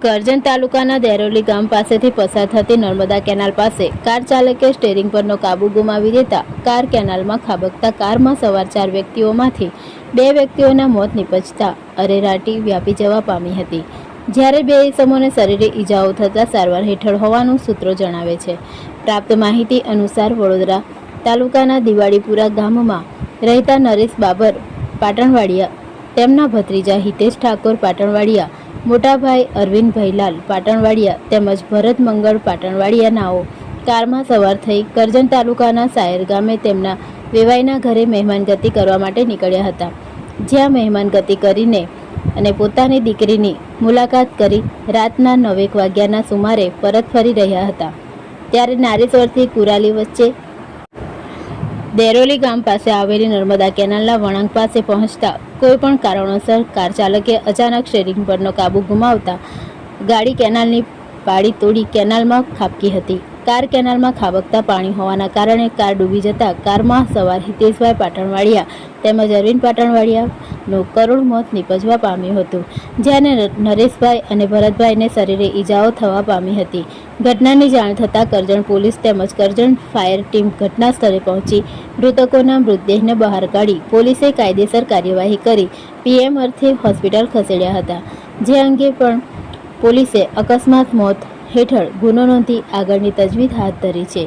કરજણ તાલુકાના દેરોલી ગામ પાસેથી પસાર થતી નર્મદા કેનાલ પાસે કાર ચાલકે સ્ટેરિંગ પરનો કાબુ ગુમાવી દેતા કાર કેનાલમાં ખાબકતા કારમાં સવાર ચાર વ્યક્તિઓમાંથી બે વ્યક્તિઓના મોત નિપજતા અરેરાટી વ્યાપી જવા પામી હતી. જ્યારે બે ઇસમોને શરીરે ઈજાઓ થતાં સારવાર હેઠળ હોવાનું સૂત્રો જણાવે છે. પ્રાપ્ત માહિતી અનુસાર વડોદરા તાલુકાના દિવાળીપુરા ગામમાં રહેતા નરેશ બાબર પાટણવાડિયા તેમના ભત્રીજા હિતેશ ઠાકોર પાટણવાડિયા, મોટાભાઈ અરવિંદભાઈ લાલ પાટણવાડિયા તેમજ ભરત મંગળ પાટણવાડિયાનાઓ કારમાં સવાર થઈ કરજણ તાલુકાના સાયર ગામે તેમના વેવાઈના ઘરે મહેમાનગતિ કરવા માટે નીકળ્યા હતા. જ્યાં મહેમાનગતિ કરીને અને પોતાની દીકરીની મુલાકાત કરી રાતના નવેક વાગ્યાના સુમારે પરત ફરી રહ્યા હતા. ત્યારે નારેશ્વરથી કુરાલી વચ્ચે દેરોલી ગામ પાસે આવેલી નર્મદા કેનાલના વળાંક પાસે પહોંચતા કોઈપણ કારણોસર કાર ચાલકે અચાનક સ્ટેરિંગ પરનો કાબુ ગુમાવતા ગાડી કેનાલની પાળી તોડી કેનાલમાં ખાબકી હતી. કાર કેનાલમાં ખાબકતા પાણી હોવાના કારણે કાર ડૂબી જતા કારમાં સવાર હિતેશભાઈ પાટણવાડિયા તેમજ અરવિંદ પાટણવાડિયાનું કરુણ મોત નિપજવા પામ્યું હતું નર- નરેશભાઈ અને ભરતભાઈને શરીરે ઈજાઓ થવા પામી હતી. ઘટનાની જાણ થતાં કરજણ પોલીસ તેમજ કરજણ ફાયર ટીમ ઘટના સ્થળે પહોંચી, મૃતકોના મૃતદેહને બહાર કાઢી પોલીસે કાયદેસર કાર્યવાહી કરી પીએમ અર્થે હોસ્પિટલ ખસેડ્યા હતા. જે અંગે પણ પોલીસે અકસ્માત મોત હેઠળ ગુનો નોંધી આગળની તજવીજ હાથ ધરી છે.